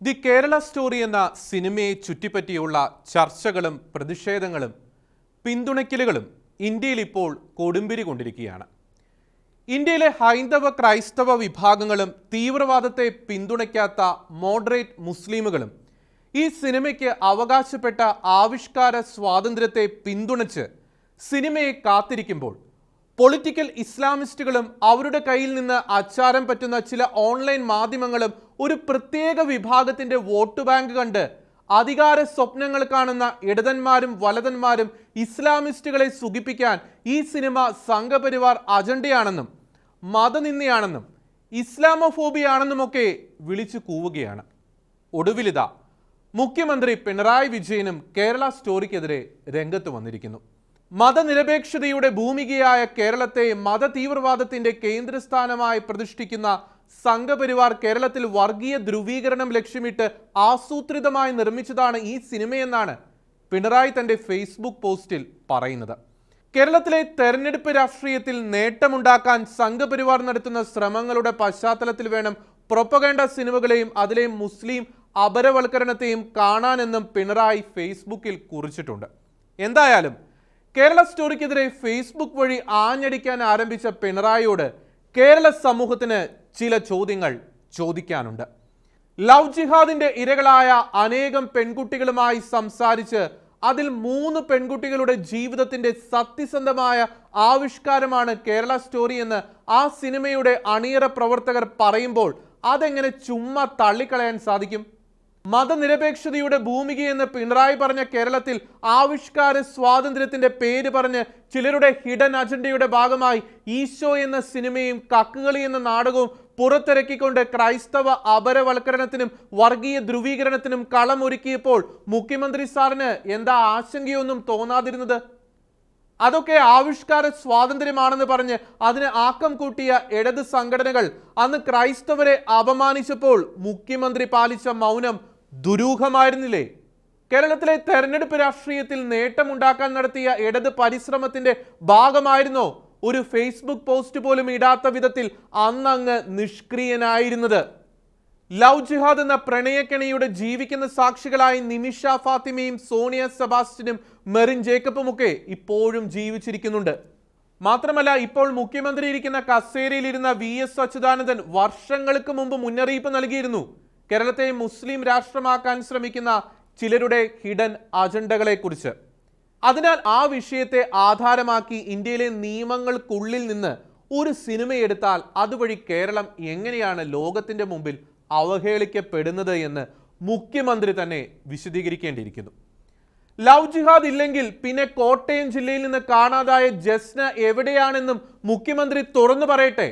The Kerala story എന്ന സിനിമയെ ചുറ്റിപ്പറ്റിയുള്ള ചർച്ചകളും പ്രതിഷേധങ്ങളും പിന്തുണയ്ക്കലുകളും ഇന്ത്യയിൽ ഇപ്പോൾ കൊടുമ്പിരി കൊണ്ടിരിക്കുകയാണ്. ഇന്ത്യയിലെ ഹൈന്ദവ ക്രൈസ്തവ വിഭാഗങ്ങളും തീവ്രവാദത്തെ പിന്തുണയ്ക്കാത്ത മോഡറേറ്റ് മുസ്ലിമുകളും ഈ സിനിമയ്ക്ക് അവകാശപ്പെട്ട ആവിഷ്കാര സ്വാതന്ത്ര്യത്തെ പിന്തുണച്ച് സിനിമയെ കാത്തിരിക്കുമ്പോൾ പൊളിറ്റിക്കൽ ഇസ്ലാമിസ്റ്റുകളും അവരുടെ കയ്യിൽ നിന്ന് അച്ചാരം പറ്റുന്ന ചില ഓൺലൈൻ മാധ്യമങ്ങളും ഒരു പ്രത്യേക വിഭാഗത്തിന്റെ വോട്ട് ബാങ്ക് കണ്ട് അധികാര സ്വപ്നങ്ങൾ കാണുന്ന ഇടതന്മാരും വലതന്മാരും ഇസ്ലാമിസ്റ്റുകളെ സുഖിപ്പിക്കാൻ ഈ സിനിമ സംഘപരിവാർ അജണ്ടയാണെന്നും മതനിന്ദയാണെന്നും ഇസ്ലാമോഫോബിയാണെന്നുമൊക്കെ വിളിച്ചു കൂവുകയാണ്. ഒടുവിലിതാ മുഖ്യമന്ത്രി പിണറായി വിജയനും കേരള സ്റ്റോറിക്കെതിരെ രംഗത്ത് വന്നിരിക്കുന്നു. മതനിരപേക്ഷതയുടെ ഭൂമികയായ കേരളത്തെ മതതീവ്രവാദത്തിന്റെ കേന്ദ്രസ്ഥാനമായി പ്രതിഷ്ഠിക്കുന്ന സംഘപരിവാർ കേരളത്തിൽ വർഗീയ ധ്രുവീകരണം ലക്ഷ്യമിട്ട് ആസൂത്രിതമായി നിർമ്മിച്ചതാണ് ഈ സിനിമയെന്നാണ് പിണറായി തന്റെ ഫേസ്ബുക്ക് പോസ്റ്റിൽ പറയുന്നത്. കേരളത്തിലെ തെരഞ്ഞെടുപ്പ് രാഷ്ട്രീയത്തിൽ നേട്ടമുണ്ടാക്കാൻ സംഘപരിവാർ നടത്തുന്ന ശ്രമങ്ങളുടെ പശ്ചാത്തലത്തിൽ വേണം പ്രൊപ്പഗേണ്ട സിനിമകളെയും അതിലെ മുസ്ലിം അപരവൽക്കരണത്തെയും കാണാനെന്നും പിണറായി ഫേസ്ബുക്കിൽ കുറിച്ചിട്ടുണ്ട്. എന്തായാലും കേരള സ്റ്റോറിക്കെതിരെ ഫേസ്ബുക്ക് വഴി ആഞ്ഞടിക്കാൻ ആരംഭിച്ച പിണറായിയോട് കേരള സമൂഹത്തിന് ചില ചോദ്യങ്ങൾ ചോദിക്കാനുണ്ട്. ലവ് ജിഹാദിന്റെ ഇരകളായ അനേകം പെൺകുട്ടികളുമായി സംസാരിച്ച് അതിൽ മൂന്ന് പെൺകുട്ടികളുടെ ജീവിതത്തിന്റെ സത്യസന്ധമായ ആവിഷ്കാരമാണ് കേരള സ്റ്റോറി എന്ന് ആ സിനിമയുടെ അണിയറ പ്രവർത്തകർ പറയുമ്പോൾ അതെങ്ങനെ ചുമ്മാ തള്ളിക്കളയാൻ സാധിക്കും? മതനിരപേക്ഷതയുടെ ഭൂമികയെന്ന് പിണറായി പറഞ്ഞ കേരളത്തിൽ ആവിഷ്കാര സ്വാതന്ത്ര്യത്തിന്റെ പേര് പറഞ്ഞ് ചിലരുടെ ഹിഡൻ അജണ്ടയുടെ ഭാഗമായി ഈശോ എന്ന സിനിമയും കക്കുകളി എന്ന നാടകവും പുറത്തിറക്കിക്കൊണ്ട് ക്രൈസ്തവ അപരവൽക്കരണത്തിനും വർഗീയ ധ്രുവീകരണത്തിനും കളമൊരുക്കിയപ്പോൾ മുഖ്യമന്ത്രി സാറിന് എന്താ ആശങ്കയൊന്നും തോന്നാതിരുന്നത്? അതൊക്കെ ആവിഷ്കാര സ്വാതന്ത്ര്യമാണെന്ന് പറഞ്ഞ് അതിന് ആക്കം കൂട്ടിയ ഇടത് സംഘടനകൾ അന്ന് ക്രൈസ്തവരെ അപമാനിച്ചപ്പോൾ മുഖ്യമന്ത്രി പാലിച്ച മൗനം ദുരൂഹമായിരുന്നില്ലേ? കേരളത്തിലെ തെരഞ്ഞെടുപ്പ് രാഷ്ട്രീയത്തിൽ നേട്ടമുണ്ടാക്കാൻ നടത്തിയ ഇടത് പരിശ്രമത്തിന്റെ ഭാഗമായിരുന്നോ ഒരു ഫേസ്ബുക്ക് പോസ്റ്റ് പോലും ഇടാത്ത വിധത്തിൽ അന്നങ്ങ് നിഷ്ക്രിയനായിരുന്നത്? ലവ് ജിഹാദ് എന്ന പ്രണയക്കെണിയുടെ ജീവിക്കുന്ന സാക്ഷികളായി നിമിഷ ഫാത്തിമയും സോണിയ സെബാസ്റ്റ്യനും മെറിൻ ജേക്കബും ഒക്കെ ഇപ്പോഴും ജീവിച്ചിരിക്കുന്നുണ്ട്. മാത്രമല്ല ഇപ്പോൾ മുഖ്യമന്ത്രി ഇരിക്കുന്ന കസേരയിലിരുന്ന വി എസ് അച്യുതാനന്ദൻ വർഷങ്ങൾക്ക് മുമ്പ് മുന്നറിയിപ്പ് നൽകിയിരുന്നു. കേരളത്തെ മുസ്ലിം രാഷ്ട്രമാക്കാൻ ശ്രമിക്കുന്ന ചിലരുടെ ഹിഡൻ അജണ്ടകളെ കുറിച്ച് അതിനാൽ ആ വിഷയത്തെ ആധാരമാക്കി ഇന്ത്യയിലെ നിയമങ്ങൾക്കുള്ളിൽ നിന്ന് ഒരു സിനിമയെടുത്താൽ അതുവഴി കേരളം എങ്ങനെയാണ് ലോകത്തിന്റെ മുമ്പിൽ അവഹേളിക്കപ്പെടുന്നത് എന്ന് മുഖ്യമന്ത്രി തന്നെ വിശദീകരിക്കേണ്ടിയിരിക്കുന്നു. ലവ് ജിഹാദ് ഇല്ലെങ്കിൽ പിന്നെ കോട്ടയം ജില്ലയിൽ നിന്ന് കാണാതായ ജസ്ന എവിടെയാണെന്നും മുഖ്യമന്ത്രി തുറന്നു പറയട്ടെ.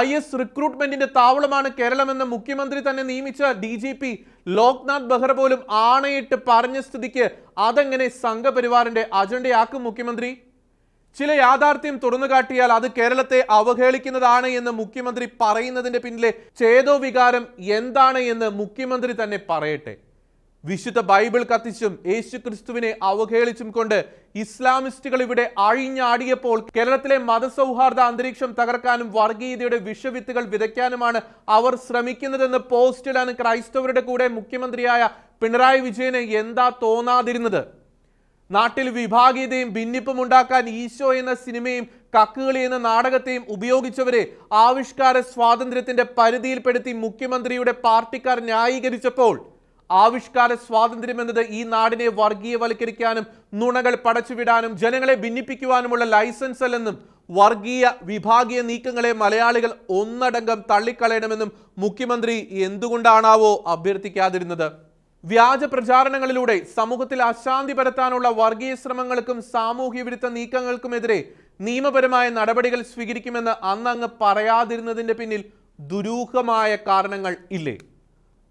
ഐ എസ് റിക്രൂട്ട്മെന്റിന്റെ താവളമാണ് കേരളമെന്ന് മുഖ്യമന്ത്രി തന്നെ നിയമിച്ച D G P Loknath Behra പോലും ആണയിട്ട് പറഞ്ഞ സ്ഥിതിക്ക് അതെങ്ങനെ സംഘപരിവാറിന്റെ അജണ്ടയാക്കും മുഖ്യമന്ത്രി? ചില യാഥാർത്ഥ്യം തുറന്നു കാട്ടിയാൽ അത് കേരളത്തെ അവഹേളിക്കുന്നതാണ് എന്ന് മുഖ്യമന്ത്രി പറയുന്നതിന്റെ പിന്നിലെ ചേതോ വികാരം എന്താണ് എന്ന് മുഖ്യമന്ത്രി തന്നെ പറയട്ടെ. വിശുദ്ധ ബൈബിൾ കത്തിച്ചും യേശു ക്രിസ്തുവിനെ അവഹേളിച്ചും കൊണ്ട് ഇസ്ലാമിസ്റ്റുകൾ ഇവിടെ അഴിഞ്ഞാടിയപ്പോൾ കേരളത്തിലെ മതസൗഹാർദ്ദ അന്തരീക്ഷം തകർക്കാനും വർഗീയതയുടെ വിഷവിത്തുകൾ വിതയ്ക്കാനുമാണ് അവർ ശ്രമിക്കുന്നതെന്ന് പോസ്റ്റിലാണ് ക്രൈസ്തവരുടെ കൂടെ മുഖ്യമന്ത്രിയായ പിണറായി വിജയന് എന്താ തോന്നാതിരുന്നത്? നാട്ടിൽ വിഭാഗീയതയും ഭിന്നിപ്പും ഉണ്ടാക്കാൻ ഈശോ എന്ന സിനിമയും കക്കുകളി എന്ന നാടകത്തെയും ഉപയോഗിച്ചവരെ ആവിഷ്കാര സ്വാതന്ത്ര്യത്തിന്റെ പരിധിയിൽപ്പെടുത്തി മുഖ്യമന്ത്രിയുടെ പാർട്ടിക്കാർ ന്യായീകരിച്ചപ്പോൾ ആവിഷ്കാര സ്വാതന്ത്ര്യം എന്നത് ഈ നാടിനെ വർഗീയവൽക്കരിക്കാനും നുണകൾ പടച്ചുവിടാനും ജനങ്ങളെ ഭിന്നിപ്പിക്കുവാനുമുള്ള ലൈസൻസ് അല്ലെന്നും വർഗീയ വിഭാഗീയ നീക്കങ്ങളെ മലയാളികൾ ഒന്നടങ്കം തള്ളിക്കളയണമെന്നും മുഖ്യമന്ത്രി എന്തുകൊണ്ടാണാവോ അഭ്യർത്ഥിക്കാതിരുന്നത്. വ്യാജ പ്രചാരണങ്ങളിലൂടെ സമൂഹത്തിൽ അശാന്തി പരത്താനുള്ള വർഗീയ ശ്രമങ്ങൾക്കും സാമൂഹ്യ വിരുദ്ധ നീക്കങ്ങൾക്കുമെതിരെ നിയമപരമായ നടപടികൾ സ്വീകരിക്കുമെന്ന് അന്നങ്ങ് പറയാതിരുന്നതിന്റെ പിന്നിൽ ദുരൂഹമായ കാരണങ്ങൾ ഇല്ലേ?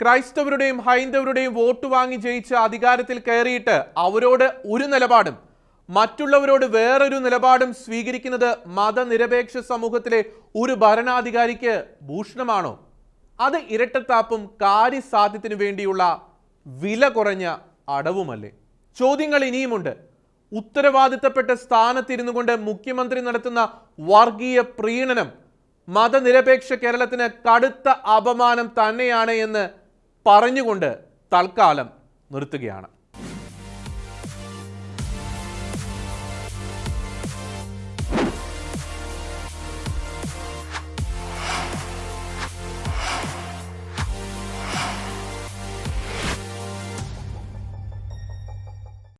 ക്രൈസ്തവരുടെയും ഹൈന്ദവരുടെയും വോട്ട് വാങ്ങി ജയിച്ച് അധികാരത്തിൽ കയറിയിട്ട് അവരോട് ഒരു നിലപാടും മറ്റുള്ളവരോട് വേറൊരു നിലപാടും സ്വീകരിക്കുന്നത് മതനിരപേക്ഷ സമൂഹത്തിലെ ഒരു ഭരണാധികാരിക്ക് ഭൂഷണമാണോ? അത് ഇരട്ടത്താപ്പും കാര്യസാധ്യത്തിനു വേണ്ടിയുള്ള വില കുറഞ്ഞ അടവുമല്ലേ? ചോദ്യങ്ങൾ ഇനിയുമുണ്ട്. ഉത്തരവാദിത്തപ്പെട്ട സ്ഥാനത്തിരുന്നു കൊണ്ട് മുഖ്യമന്ത്രി നടത്തുന്ന വർഗീയ പ്രീണനം മതനിരപേക്ഷ കേരളത്തിന് കടുത്ത അപമാനം തന്നെയാണ് എന്ന് പറഞ്ഞുകൊണ്ട് തൽക്കാലം നിർത്തുകയാണ്.